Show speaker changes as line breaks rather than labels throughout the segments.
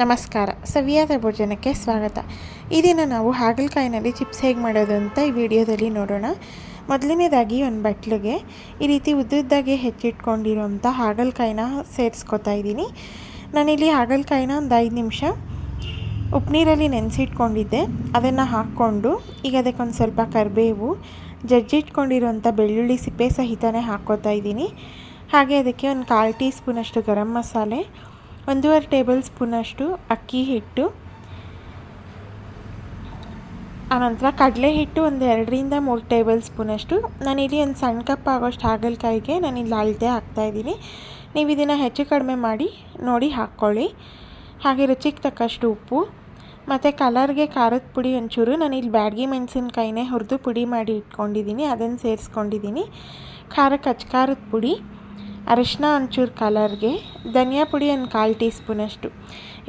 ನಮಸ್ಕಾರ. ಸವಿಯಾದ ಭೋಜನಕ್ಕೆ ಸ್ವಾಗತ. ಈ ದಿನ ನಾವು ಹಾಗಲಕಾಯಿನಲ್ಲಿ ಚಿಪ್ಸ್ ಹೇಗೆ ಮಾಡೋದು ಅಂತ ಈ ವಿಡಿಯೋದಲ್ಲಿ ನೋಡೋಣ. ಮೊದಲನೇದಾಗಿ ಒಂದು ಬಟ್ಲಿಗೆ ಈ ರೀತಿ ಉದ್ದುದ್ದಾಗಿ ಹೆಚ್ಚಿಟ್ಕೊಂಡಿರುವಂಥ ಹಾಗಲಕಾಯಿನ ಸೇರಿಸ್ಕೊತಾ ಇದ್ದೀನಿ. ನಾನಿಲ್ಲಿ ಹಾಗಲಕಾಯಿನ ಒಂದು ಐದು ನಿಮಿಷ ಉಪ್ಪು ನೀರಲ್ಲಿ ನೆನೆಸಿಟ್ಕೊಂಡಿದ್ದೆ. ಅದನ್ನು ಹಾಕ್ಕೊಂಡು ಈಗ ಅದಕ್ಕೊಂದು ಸ್ವಲ್ಪ ಕರಿಬೇವು, ಜಜ್ಜಿಟ್ಕೊಂಡಿರುವಂಥ ಬೆಳ್ಳುಳ್ಳಿ ಸಿಪ್ಪೆ ಸಹಿತನೇ ಹಾಕ್ಕೋತಾ ಇದ್ದೀನಿ. ಹಾಗೆ ಅದಕ್ಕೆ ಒಂದು ಕಾಲು ಟೀ ಸ್ಪೂನಷ್ಟು ಗರಂ ಮಸಾಲೆ ಒಂದೂವರೆ ಟೇಬಲ್ ಸ್ಪೂನಷ್ಟು ಅಕ್ಕಿ ಹಿಟ್ಟು, ಆನಂತರ ಕಡಲೆ ಹಿಟ್ಟು ಒಂದು ಎರಡರಿಂದ ಮೂರು ಟೇಬಲ್ ಸ್ಪೂನಷ್ಟು. ನಾನಿಲ್ಲಿ ಒಂದು ಸಣ್ಣ ಕಪ್ ಆಗೋಷ್ಟು ಹಾಗಲಕಾಯಿಗೆ ಇಲ್ಲಿ ಅಳತೆ ಹಾಕ್ತಾಯಿದ್ದೀನಿ ನೀವು ಇದನ್ನು ಹೆಚ್ಚು ಕಡಿಮೆ ಮಾಡಿ ನೋಡಿ ಹಾಕ್ಕೊಳ್ಳಿ. ಹಾಗೆ ರುಚಿಗೆ ತಕ್ಕಷ್ಟು ಉಪ್ಪು, ಮತ್ತು ಕಲರ್ಗೆ ಖಾರದ ಪುಡಿ ಒಂಚೂರು. ಇಲ್ಲಿ ಬ್ಯಾಡಗಿ ಮೆಣಸಿನ್ಕಾಯಿನೇ ಹುರಿದು ಪುಡಿ ಮಾಡಿ ಇಟ್ಕೊಂಡಿದ್ದೀನಿ, ಅದನ್ನು ಸೇರಿಸ್ಕೊಂಡಿದ್ದೀನಿ. ಖಾರಕ್ಕೆ ಖಾರದ ಪುಡಿ ಅರಿಶಿನ ಒಂಚೂರು ಕಲರ್ಗೆ, ಧನಿಯಾ ಪುಡಿ ಒಂದು ಕಾಲು ಟೀ ಸ್ಪೂನಷ್ಟು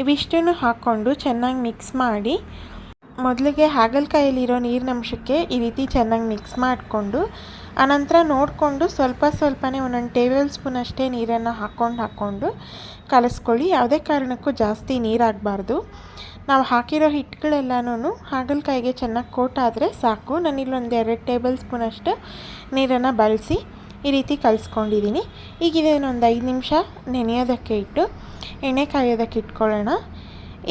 ಇವಿಷ್ಟನ್ನು ಹಾಕ್ಕೊಂಡು ಚೆನ್ನಾಗಿ ಮಿಕ್ಸ್ ಮಾಡಿ, ಮೊದಲಿಗೆ ಹಾಗಲಕಾಯಲ್ಲಿರೋ ನೀರಿನಂಶಕ್ಕೆ ಈ ರೀತಿ ಚೆನ್ನಾಗಿ ಮಿಕ್ಸ್ ಮಾಡಿಕೊಂಡು, ಆನಂತರ ನೋಡಿಕೊಂಡು ಸ್ವಲ್ಪ ಸ್ವಲ್ಪನೇ ಒಂದೊಂದು ಟೇಬಲ್ ಸ್ಪೂನ್ ಅಷ್ಟೇ ನೀರನ್ನು ಹಾಕ್ಕೊಂಡು ಹಾಕ್ಕೊಂಡು ಕಲಿಸ್ಕೊಳ್ಳಿ. ಯಾವುದೇ ಕಾರಣಕ್ಕೂ ಜಾಸ್ತಿ ನೀರಾಗಬಾರ್ದು ನಾವು ಹಾಕಿರೋ ಹಿಟ್ಟುಗಳೆಲ್ಲನೂ ಹಾಗಲಕಾಯಿಗೆ ಚೆನ್ನಾಗಿ ಕೋಟ್ ಆದರೆ ಸಾಕು. ನಾನಿಲ್ಲೊಂದು ಎರಡು ಟೇಬಲ್ ಸ್ಪೂನಷ್ಟು ನೀರನ್ನು ಬಳಸಿ ಈ ರೀತಿ ಕಲಿಸ್ಕೊಂಡಿದ್ದೀನಿ. ಈಗ ಇದನ್ನೊಂದು ಐದು ನಿಮಿಷ ನೆನೆಯೋದಕ್ಕೆ ಇಟ್ಟು ಎಣ್ಣೆ ಕಾಯೋದಕ್ಕೆ ಇಟ್ಕೊಳ್ಳೋಣ.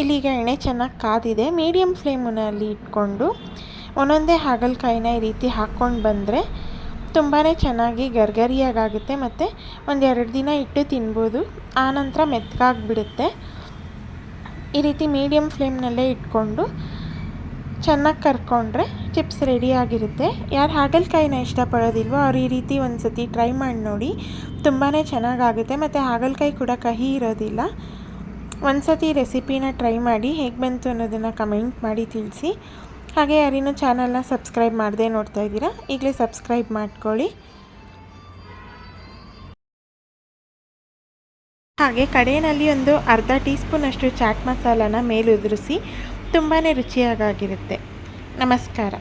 ಇಲ್ಲಿಗ ಎಣ್ಣೆ ಚೆನ್ನಾಗಿ ಕಾದಿದೆ. ಮೀಡಿಯಮ್ ಫ್ಲೇಮ್ನಲ್ಲಿ ಇಟ್ಕೊಂಡು ಒಂದೊಂದೇ ಹಾಗಲಕಾಯಿನ ಈ ರೀತಿ ಹಾಕ್ಕೊಂಡು ಬಂದರೆ ತುಂಬಾ ಚೆನ್ನಾಗಿ ಗರ್ಗರಿಯಾಗುತ್ತೆ ಮತ್ತು ಒಂದು ಎರಡು ದಿನ ಇಟ್ಟು ತಿನ್ಬೋದು. ಆನಂತರ ಮೆತ್ತಗಾಗ್ಬಿಡುತ್ತೆ ಈ ರೀತಿ ಮೀಡಿಯಮ್ ಫ್ಲೇಮ್ನಲ್ಲೇ ಇಟ್ಕೊಂಡು ಚೆನ್ನಾಗಿ ಕರ್ಕೊಂಡ್ರೆ ಚಿಪ್ಸ್ ರೆಡಿಯಾಗಿರುತ್ತೆ ಯಾರು ಹಾಗಲಕಾಯಿನ ಇಷ್ಟಪಡೋದಿಲ್ವೋ ಅವ್ರು ಈ ರೀತಿ ಒಂದು ಸತಿ ಟ್ರೈ ಮಾಡಿ ನೋಡಿ. ತುಂಬಾ ಚೆನ್ನಾಗಾಗುತ್ತೆ ಮತ್ತು ಹಾಗಲಕಾಯಿ ಕೂಡ ಕಹಿ ಇರೋದಿಲ್ಲ. ಒಂದು ಸತಿ ರೆಸಿಪಿನ ಟ್ರೈ ಮಾಡಿ ಹೇಗೆ ಬಂತು ಅನ್ನೋದನ್ನು ಕಮೆಂಟ್ ಮಾಡಿ ತಿಳಿಸಿ. ಹಾಗೆ ಯಾರಿನೂ ಚಾನಲ್ನ ಸಬ್ಸ್ಕ್ರೈಬ್ ಮಾಡದೆ ನೋಡ್ತಾ ಇದ್ದೀರಾ, ಈಗಲೇ ಸಬ್ಸ್ಕ್ರೈಬ್ ಮಾಡ್ಕೊಳ್ಳಿ. ಹಾಗೆ ಕಡೆಯಲ್ಲಿ ಒಂದು ಅರ್ಧ ಟೀ ಸ್ಪೂನಷ್ಟು ಚಾಟ್ ಮಸಾಲಾನ ಮೇಲೆ ಉದುರಿಸಿ ತುಂಬಾ ರುಚಿಯಾಗಿರುತ್ತೆ ನಮಸ್ಕಾರ.